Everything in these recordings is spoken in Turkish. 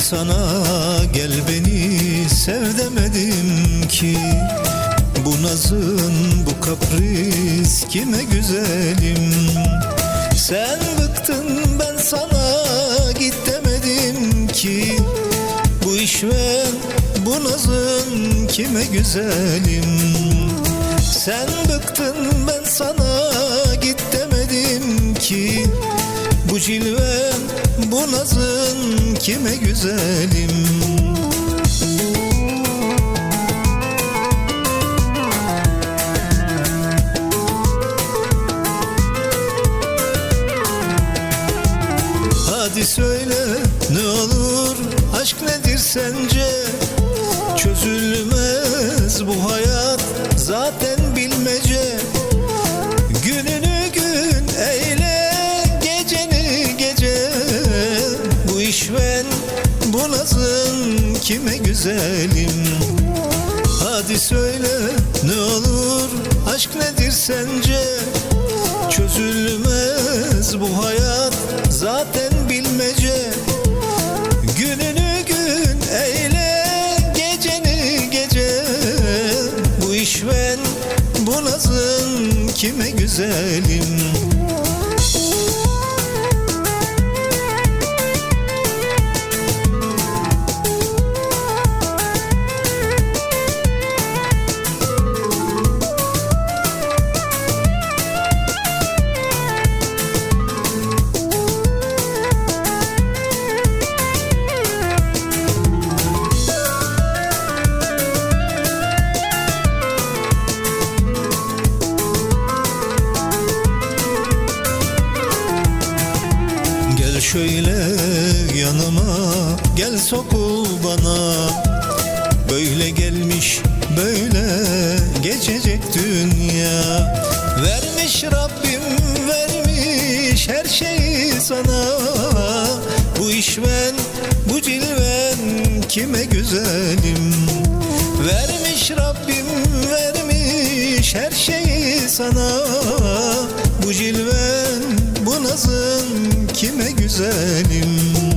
Sana gel beni sev demedim ki. Bu nazın bu kapris kime güzelim? Sen bıktın ben sana git demedim ki. Bu işven bu nazın kime güzelim? Sen bıktın ben sana git demedim ki. Bu nazın kime güzelim? Hadi söyle ne olur aşk nedir sence kime güzelim? Hadi söyle ne olur aşk nedir sence? Çözülmez bu hayat zaten bilmece. Gününü gün eyle geceni gece. Bu işven bu nazın kime güzelim şöyle yanıma Gel sokul bana. Böyle gelmiş böyle geçecek dünya. Vermiş Rabbim vermiş her şeyi sana. Bu işven bu cilven kime güzelim? Vermiş Rabbim vermiş her şeyi sana. Bu cilven bu nazın kime güzelim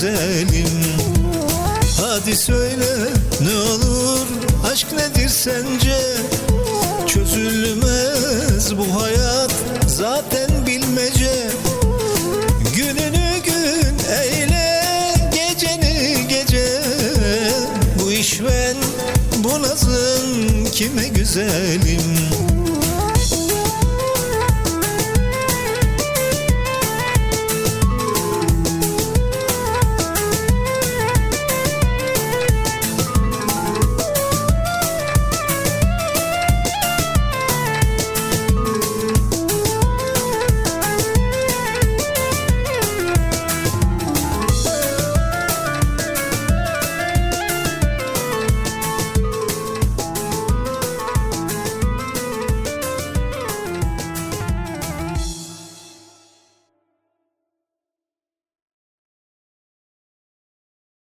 güzelim. Hadi söyle ne olur aşk nedir sence? Çözülmez bu hayat zaten bilmece. Gününü gün eyle geceni gece. Bu işven bu nazın kime güzelim